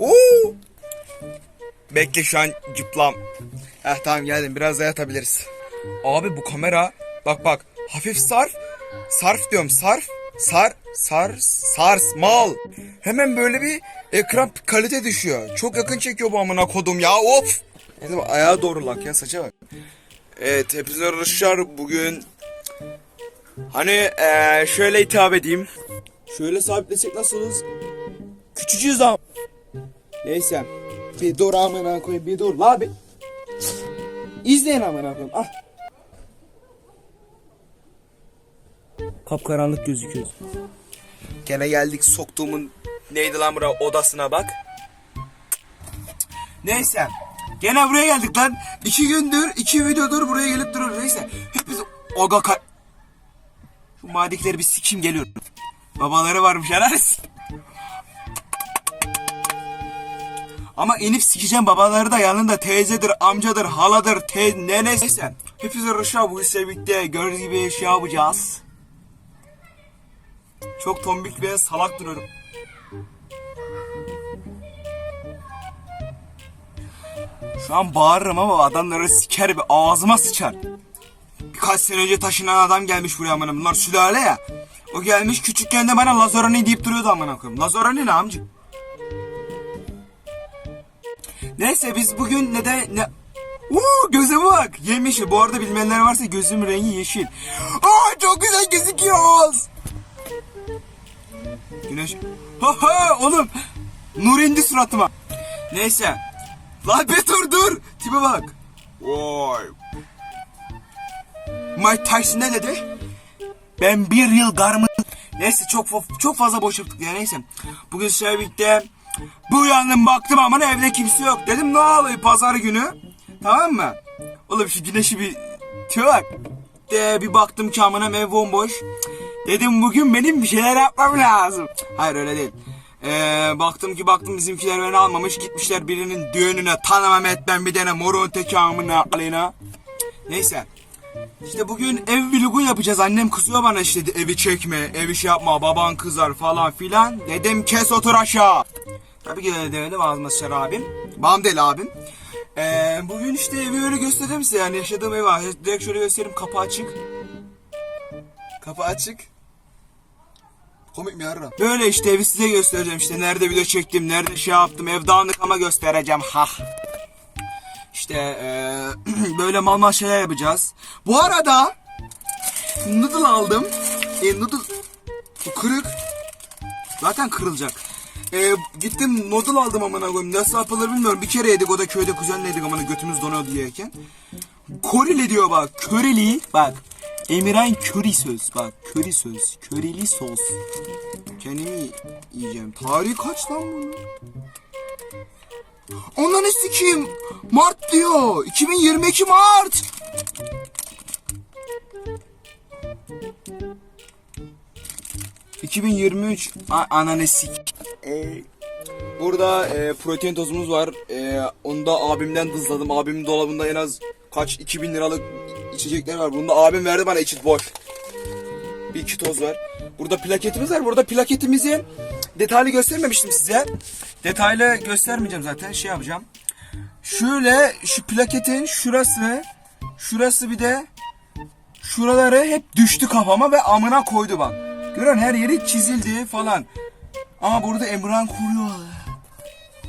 Oo! Bekle şu an cıplam. Heh tamam geldim biraz daha yatabiliriz. Abi bu kamera bak bak hafif sarf. Sarf diyorum sarf. Sar, sar, sars, mal. Hemen böyle bir ekran kalite düşüyor. Çok yakın çekiyor bu amına kodum ya of. Neyse bak, ayağa doğru lak ya saça bak. Evet hepinize arkadaşlar bugün hani eee, şöyle hitap edeyim. Şöyle sabitlesek nasılız? Küçücüğüz ama. Neyse. Bir dur amına koyayım bir dur la bir. İzleyin amına koyayım. Ah. Kapkaranlık gözüküyor. Gene geldik soktuğumun neydi lan bura odasına bak. Neyse. Gene buraya geldik lan. İki gündür, iki videodur buraya gelip duruyoruz. Neyse. Hepimiz oga ka... Şu madikleri bir sikim geliyor. Babaları varmış herhalde. Ama inip sikeceğim babaları da yanında teyzedir, amcadır, haladır, te nenesi. Neyse. Hepinize rışa bu birlikte gördüğünüz gibi şey yapacağız. Çok tombik ve salak duruyorum. Şu an bağırırım ama adamları siker bir ağzıma sıçar. Birkaç sene önce taşınan adam gelmiş buraya amına. Bunlar sülale ya. O gelmiş küçükken de bana Lazarani deyip duruyordu amına koyayım. Lazarani ne amcık? Neyse biz bugün neden ne Uuu göze bak. Yemişi. Bu arada bilmeyenler varsa gözümün rengi yeşil. Aa çok güzel gözüküyor ağız. Güneş. Ha ha oğlum. Nur indi suratıma. Neyse. Lan bir dur dur. Tipe bak. Vay. Mike Tyson ne dedi? Ben bir yıl garımı... Neyse çok çok fazla boş ya neyse. Bugün sizlerle birlikte bu uyandım baktım aman evde kimse yok. Dedim ne oluyor pazar günü. Tamam mı? Oğlum şu güneşi bir... Bak. De, bir baktım ki ev bomboş. Dedim bugün benim bir şeyler yapmam lazım. Hayır öyle değil. Ee, baktım ki baktım bizimkiler beni almamış. Gitmişler birinin düğününe tanımam etmem bir tane morun teki amına aleyna. Neyse. İşte bugün ev vlogu yapacağız. Annem kızıyor bana işte evi çekme, evi şey yapma, baban kızar falan filan. Dedim kes otur aşağı. Tabii ki de demedim ağzıma sıçar abim. Babam deli abim. Ee, bugün işte evi öyle göstereceğim size yani yaşadığım evi var. Direkt şöyle göstereyim kapı açık. Kapı açık. Komik mi yarra? Böyle işte evi size göstereceğim işte nerede video çektim, nerede şey yaptım, ev dağınık ama göstereceğim ha. İşte eee, böyle mal mal şeyler yapacağız. Bu arada noodle aldım. E, noodle bu kırık. Zaten kırılacak. E, gittim noodle aldım amına koyayım. Nasıl yapılır bilmiyorum. Bir kere yedik o da köyde kuzenle yedik amına götümüz donuyor diyerken. Koreli diyor bak. Köreli bak. Emirhan köri söz bak. Köri söz. Köreli sos. Kendimi yiyeceğim. Tarihi kaç lan bunun? Ananı sikeyim. Mart diyor. 2022 Mart. ...2023... A- Ananı sik... Ee, burada e, protein tozumuz var. E, onu da abimden dızladım. Abimin dolabında en az kaç 2000 liralık içecekler var. Bunu da abim verdi bana içit boş. Bir iki toz var. Burada plaketimiz var. Burada plaketimizi detaylı göstermemiştim size. Detaylı göstermeyeceğim zaten. Şey yapacağım. Şöyle şu plaketin şurası, şurası bir de şuraları hep düştü kafama ve amına koydu bak. Görün her yeri çizildi falan. Ama burada Emran kuruyor.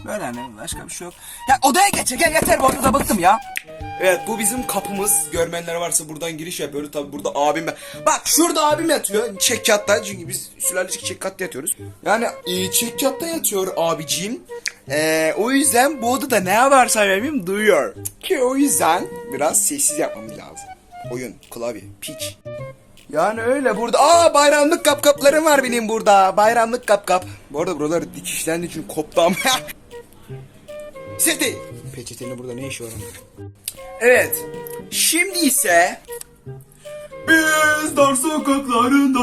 Böyle hani başka bir şey yok. Ya odaya geç gel yeter bu odada bıktım ya. Evet bu bizim kapımız. Görmeyenler varsa buradan giriş yapıyoruz. Tabi burada abim ben. Bak şurada abim yatıyor. Çekkatta çünkü biz sülaleci çekkatta yatıyoruz. Yani e, çekkatta yatıyor abiciğim. Ee, o yüzden bu odada ne varsa abim duyuyor. Ki o yüzden biraz sessiz yapmamız lazım. Oyun, klavye, piç. Yani öyle burada. Aa bayramlık kapkaplarım var benim burada. Bayramlık kapkap. Bu arada buralar dikişlendi çünkü koptu ama. Seti. Peçetenin burada ne işi var onun? Evet. Şimdi ise biz dar sokaklarında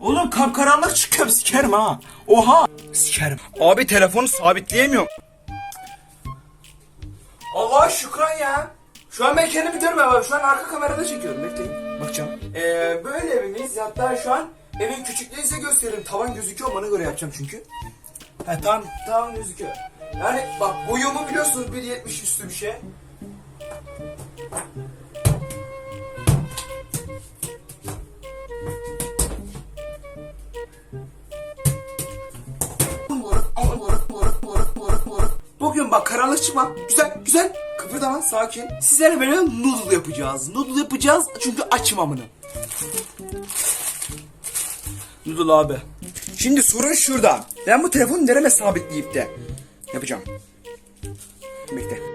Oğlum kapkaranlık çıkıyor sikerim ha. Oha. Sikerim. Abi telefonu sabitleyemiyorum. Allah şükran ya. Şu an ben kendimi görmüyorum abi. Şu an arka kamerada çekiyorum. Bekleyin. Bak bakacağım. Ee, böyle evimiz. Hatta şu an evin küçüklüğünü size göstereyim. Tavan gözüküyor bana göre yapacağım çünkü. Ha tamam tamam gözüküyor. Yani bak boyumu biliyorsunuz 1.70 üstü bir şey. Bak karanlık çıkma. Güzel güzel. Kıpırdama sakin. Sizlerle böyle noodle yapacağız. Noodle yapacağız çünkü açım amına. Noodle abi. Şimdi sorun şurada. Ben bu telefonu nereme sabitleyip de yapacağım. Bekle.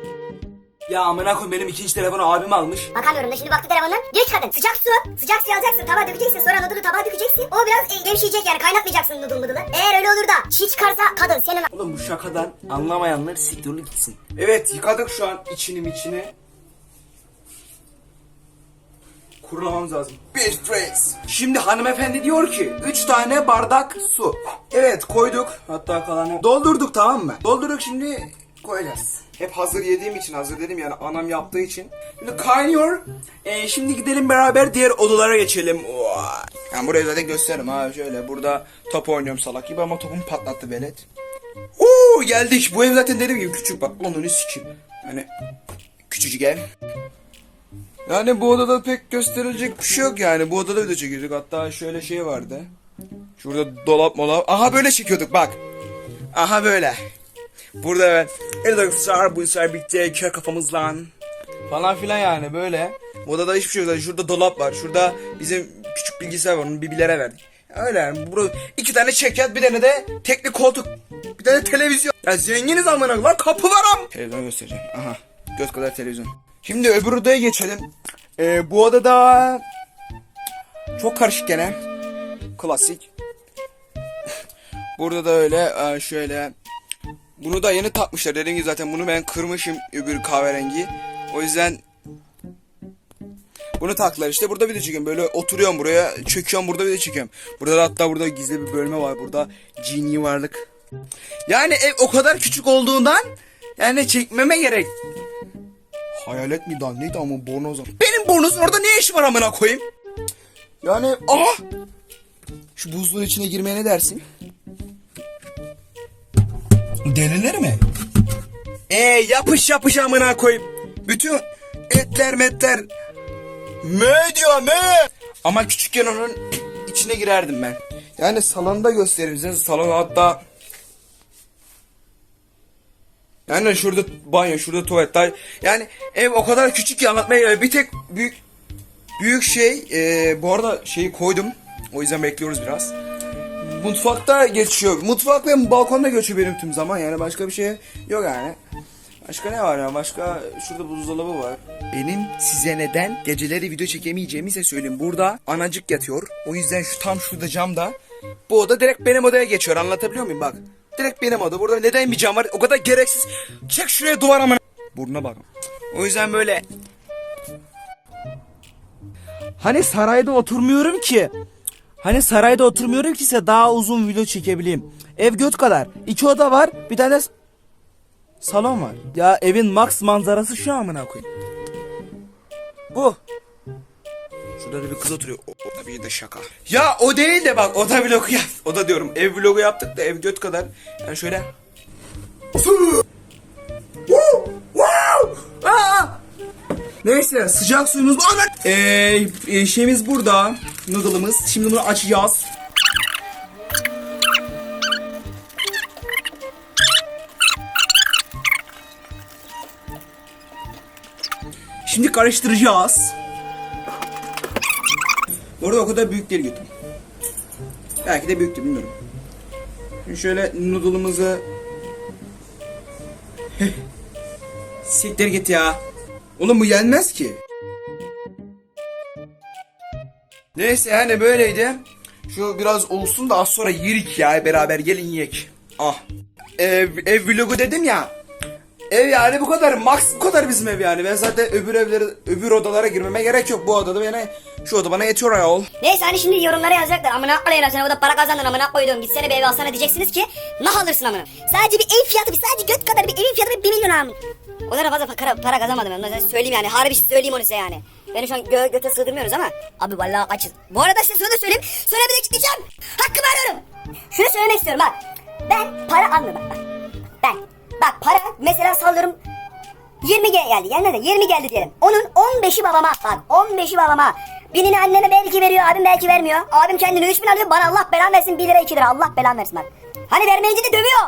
Ya amına koyayım benim ikinci telefonu abim almış. Bakamıyorum da şimdi baktı telefondan. Geç kadın. Sıcak su. Sıcak su alacaksın. Tabağa dökeceksin. Sonra noodle'u tabağa dökeceksin. O biraz e, gevşeyecek yani. Kaynatmayacaksın noodle noodle'ı. Eğer öyle olur da çiğ çıkarsa kadın senin Oğlum bu şakadan anlamayanlar siktirli gitsin. Evet yıkadık şu an içini içini. Kurulamamız lazım. Bir trace. Şimdi hanımefendi diyor ki 3 tane bardak su. Evet koyduk. Hatta kalanı doldurduk tamam mı? Doldurduk şimdi koyacağız. Hep hazır yediğim için hazır dedim yani anam yaptığı için. Şimdi kaynıyor. Ee, şimdi gidelim beraber diğer odalara geçelim. Yani burayı zaten gösteririm ha şöyle. Burada top oynuyorum salak gibi ama topumu patlattı velet. Oo geldik. Bu ev zaten dediğim gibi küçük bak. Onu sikeyim. Hani küçücük ev. Yani bu odada pek gösterilecek bir şey yok yani. Bu odada video çekiyorduk. Hatta şöyle şey vardı. Şurada dolap molap. Aha böyle çekiyorduk bak. Aha böyle. Burada evet. Evet arkadaşlar bu sefer birlikte kör kafamızla falan filan yani böyle. Odada hiçbir şey yok. Şurada dolap var. Şurada bizim küçük bilgisayar var. Onu bibilere verdik. Öyle yani. Burada iki tane çekyat bir tane de tekli koltuk. Bir tane televizyon. Ya zenginiz amına lan kapı var am. Televizyon göstereceğim. Aha. Göz kadar televizyon. Şimdi öbür odaya geçelim. Ee, bu odada çok karışık gene. Klasik. Burada da öyle ee, şöyle. Bunu da yeni takmışlar. Dediğim gibi zaten bunu ben kırmışım öbür kahverengi. O yüzden bunu taktılar işte. Burada video çekiyorum. Böyle oturuyorum buraya. Çöküyorum burada video çekiyorum. Burada da hatta burada gizli bir bölme var. Burada cini varlık. Yani ev o kadar küçük olduğundan yani çekmeme gerek. Hayalet miydi lan neydi ama bornoz. Benim bornoz orada ne işi var amına koyayım? Yani aha! Şu buzluğun içine girmeye ne dersin? Denilir mi? E yapış yapış amına koyayım. Bütün etler metler mö diyor mö. Ama küçükken onun içine girerdim ben. Yani salonda göstereyim size. Salon hatta yani şurada banyo, şurada tuvaletler. Yani ev o kadar küçük ki anlatmaya gerek. Bir tek büyük büyük şey e, bu arada şeyi koydum. O yüzden bekliyoruz biraz. Mutfakta geçiyor. Mutfak ve balkonda geçiyor benim tüm zaman. Yani başka bir şey yok yani. Başka ne var ya? Başka şurada buzdolabı var. Benim size neden geceleri video çekemeyeceğimi ise söyleyeyim. Burada anacık yatıyor. O yüzden şu tam şurada camda. Bu oda direkt benim odaya geçiyor. Anlatabiliyor muyum? Bak. Direkt benim oda. Burada neden bir cam var? O kadar gereksiz. Çek şuraya duvar amına. Burnuna bak. O yüzden böyle Hani sarayda oturmuyorum ki. Hani sarayda oturmuyorum ki ise daha uzun video çekebileyim. Ev göt kadar. İki oda var. Bir tane salon var. Ya evin max manzarası şu amına koyayım. Bu. Şurada da bir kız oturuyor. O, o da bir de şaka. Ya o değil de bak oda vlogu yap. Oda diyorum. Ev vlogu yaptık da ev göt kadar. Yani şöyle. Aa! Neyse sıcak suyumuz var. Ee, e, şeyimiz burada. Noodle'ımız. Şimdi bunu açacağız. Şimdi karıştıracağız. Bu arada o kadar büyük değil götüm. Belki de büyüktü bilmiyorum. Şimdi şöyle noodle'ımızı... Siktir git ya. Oğlum bu yenmez ki. Neyse yani böyleydi. Şu biraz olsun da az sonra yirik ya beraber gelin yiyek. Ah. Ev, ev vlogu dedim ya. Ev yani bu kadar max bu kadar bizim ev yani. Ben zaten öbür evlere öbür odalara girmeme gerek yok bu odada bana şu oda bana yetiyor ayol. Neyse hani şimdi yorumlara yazacaklar. Amına koyayım sen o da para kazandın amına koydum. Gitsene bir ev alsana diyeceksiniz ki nah alırsın amına. Sadece bir ev fiyatı bir sadece göt kadar bir evin fiyatı bir 1 milyon amına. O kadar fazla para, para kazanmadım. Sonra söyleyeyim yani. Harbi söyleyeyim onu size yani. Beni şu an gö göte sığdırmıyoruz ama. Abi vallahi açız. Bu arada size şunu da söyleyeyim. De gideceğim. Hakkımı arıyorum. Şunu söylemek istiyorum bak. Ben para almıyorum bak. Ben. Bak para mesela sallıyorum 20 gel- geldi. Yani ne de 20 geldi diyelim. Onun 15'i babama. Bak 15'i babama. Binini anneme belki veriyor. Abim belki vermiyor. Abim kendine 3000 alıyor. Bana Allah belan versin 1 lira 2 lira. Allah belan versin bak. Hani vermeyince de dövüyor.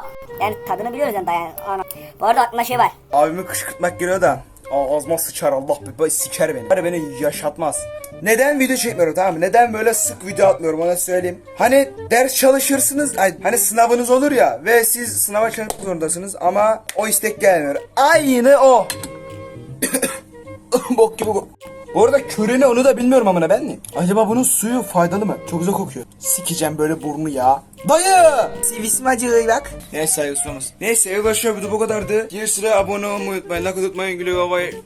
Yani tadını biliyoruz yani dayan. Ana. Bu arada aklıma şey var. Abimi kışkırtmak geliyor da ağzıma sıçar Allah be siker beni. Bari beni yaşatmaz. Neden video çekmiyorum tamam mı? Neden böyle sık video atmıyorum ona söyleyeyim. Hani ders çalışırsınız. Hani sınavınız olur ya ve siz sınava çalışmak zorundasınız ama o istek gelmiyor. Aynı o. Bok gibi bu. Arada onu da bilmiyorum amına ben mi? Acaba bunun suyu faydalı mı? Çok güzel kokuyor. Sikeceğim böyle burnu ya. Dayı! Sivisim acıyor bak. Neyse saygısız olmasın. Neyse arkadaşlar bu da bu kadardı. Diğer sıra abone olmayı unutmayın. Like unutmayın. Gülü babayı.